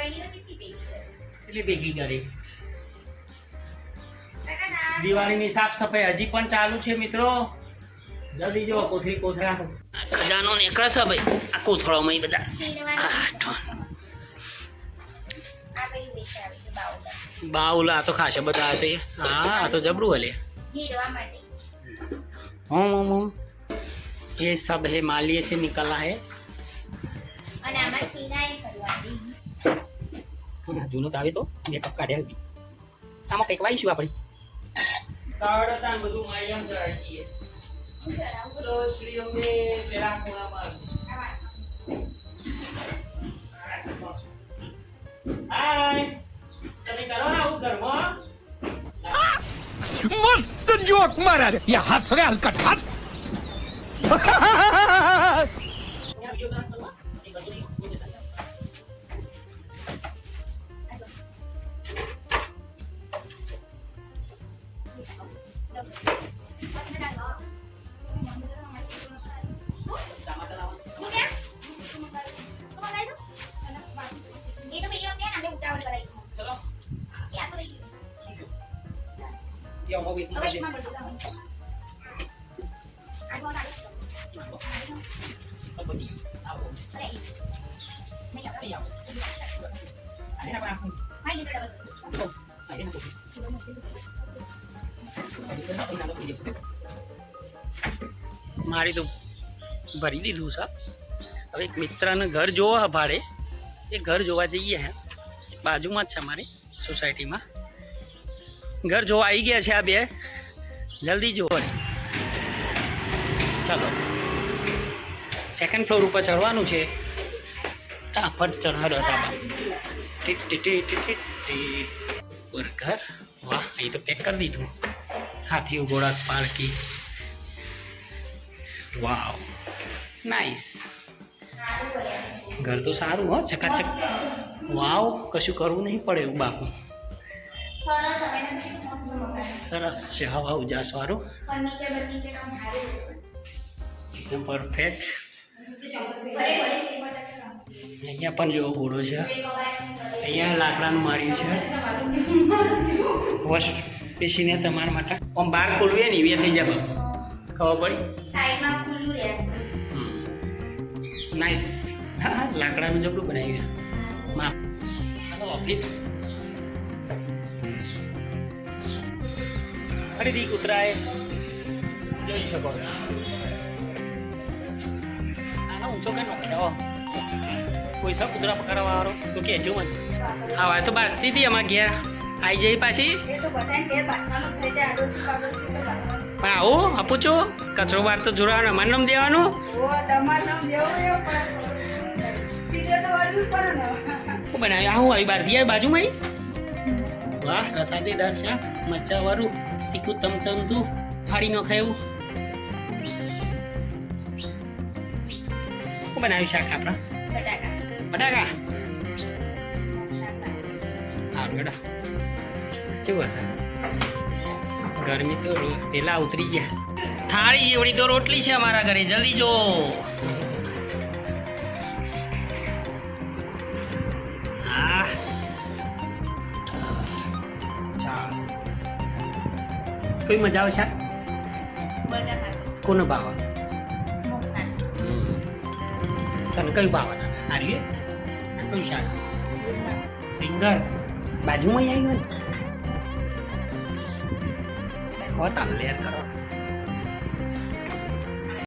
બહેનીઓ કેટલી ભેગી કરે. એટલી ભેગી કરી કાકા, દિવાળીની સાફ સફાઈ હજી પણ ચાલુ છે મિત્રો જલ્દી જો કોથળી કોથળા ખજાનો નીકળે છે ભાઈ આ કોથળામાં ઈ બધા છીણવાનું. આ તો આ પેલું વેચાવે છે બાઉલા. બાઉલ આ તો ખાશે બધા આ તો એ. હા આ તો જબરું હલે જીરવા માટે હમ હમ હમ ये सब है मालिए से निकला है જૂનો તો આવે. તો બે કપ કાઢ્યા હતી આમાં કંઈક વાઈશું આપણે તાવડતા બધું માયમ ચડાવી દઈએ મસ્ત જોક મારા હાથ સરે હલકટ હાથ. મારી તો ભરી દીધું છે. હવે એક મિત્રને ઘર જોવા ભાડે. એ ઘર જોવા જઈએ હે. બાજુમાં જ છે અમારી સોસાયટીમાં. ઘર જોવા આવી ગયા છે આ બે. જલ્દી જુઓ. ચાલો. સેકન્ડ ફ્લોર ઉપર ચડવાનું છે. ફટ ચઢાડો હતા. ઉપર ઘર. વાહ, અહીં તો પેક કરી દીધું. હાથી ઘોડા પાલકી વાવ. નાઈસ ઘર તો સારું હો, ચકાચક. વાવ, કશું કરવું નહીં પડે એવું બાપુ. સરસ છે. હવા ઉજાસ વાળું. ફર્નિચર બર્નિચર આમ સારું. એકદમ પરફેક્ટ. અહીંયા પણ જેવો ઘોડો છે. અહીંયા લાકડાનું માર્યું છે. વોશ બેસીને તમારા માટે. આમ બહાર ખોલવી ને એવી થઈ જાય ખબર પડી? નાઇસ લાકડાનું જબડું બનાવ્યું ઓફિસ. ફરીથી કૂતરાએ જોઈ શકો. આનો ઊંચો કઈ નાખ્યો કોઈ સા કૂતરા પકડવા વાળો તો કહેજો મને. હા વાત તો બાસતી હતી અમારા ઘેર આવી જઈ પાછી. પણ આવું આપું છું. કચરો બાર તો જોડાવાનું અમાર નામ દેવાનું. બનાવ્યું આવું આવી બહારથી આવી બાજુમાં વાહ રસાદેદાર મચ્છા મરચા તીખું તમ તમ તું ફાડી નખાય એવું શું બનાવ્યું શાક આપણા? બટાકા. સારું બેટા કેવું હશે? ગરમી તો પેલા ઉતરી ગયા. થાળી જેવડી તો રોટલી છે અમારા ઘરે, જલ્દી જો. કઈ મજા આવે શાક બટાકા કોને ભાવે તને કયું ભાવે આ કયું શાક રીંગણ બાજુમાં આવી ગયું ને લેર કરો